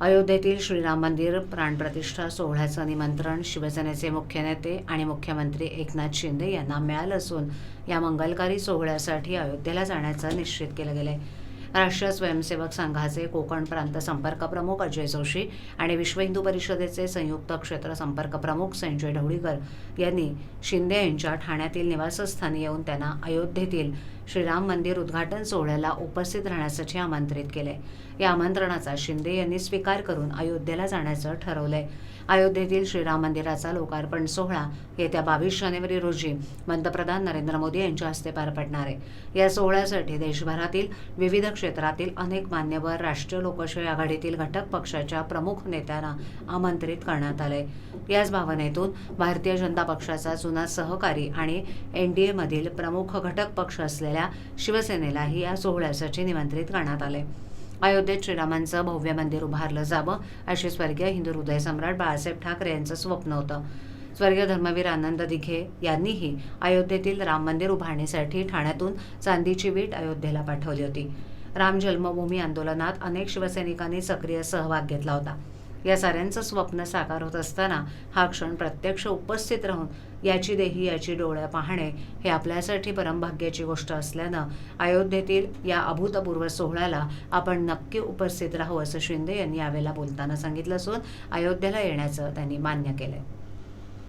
अयोध्येतील श्रीराम मंदिर प्राणप्रतिष्ठा सोहळ्याचं निमंत्रण शिवसेनेचे मुख्य नेते आणि मुख्यमंत्री एकनाथ शिंदे यांना मिळालं असून या मंगलकारी सोहळ्यासाठी अयोध्येला जाण्याचं निश्चित केलं गेलं आहे राष्ट्रीय स्वयंसेवक संघाचे कोकण प्रांत संपर्क प्रमुख अजय जोशी आणि विश्व हिंदू परिषदेचे संयुक्त क्षेत्र संपर्क प्रमुख संजय ढवळीकर यांनी शिंदे यांच्या ठाण्यातील निवासस्थानी येऊन त्यांना अयोध्येतील श्रीराम मंदिर उद्घाटन सोहळ्याला उपस्थित राहण्यासाठी आमंत्रित केले. या आमंत्रणाचा शिंदे यांनी स्वीकार करून अयोध्येला जाण्याचं ठरवलंय. अयोध्येतील श्रीराम मंदिराचा लोकार्पण सोहळा येत्या बावीस जानेवारी रोजी पंतप्रधान नरेंद्र मोदी यांच्या हस्ते पार पडणार आहे. या सोहळ्यासाठी देशभरातील विविध क्षेत्रातील अनेक मान्यवर राष्ट्रीय लोकशाही आघाडीतील घटक पक्षाच्या प्रमुख नेत्यांना आमंत्रित करण्यात आले. याच भावनेतून भारतीय जनता पक्षाचा जुना सहकारी आणि एन डी एमधील प्रमुख घटक पक्ष असलेल्या शिवसेनेलाही या सोहळ्यासाठी निमंत्रित करण्यात आले. अयोध्येत श्रीरामांचं भव्य मंदिर उभारलं जावं अशी स्वर्गीय हिंदू हृदय सम्राट बाळासाहेब ठाकरे यांचं स्वप्न होतं. स्वर्गीय धर्मवीर आनंद दिघे यांनीही अयोध्येतील राम मंदिर उभारणीसाठी ठाण्यातून चांदीची वीट अयोध्येला पाठवली होती. राम जन्मभूमी आंदोलनात अनेक शिवसैनिकांनी सक्रिय सहभाग घेतला होता. या साऱ्यांचं स्वप्न साकार होत असताना हा क्षण प्रत्यक्ष उपस्थित राहून याची देही याची डोळ्या पाहणे हे आपल्यासाठी परमभाग्याची गोष्ट असल्यानं अयोध्येतील या अभूतपूर्व सोहळ्याला आपण नक्की उपस्थित राहू असं शिंदे यांनी यावेळेला बोलताना सांगितलं असून अयोध्येला येण्याचं त्यांनी मान्य केलंय.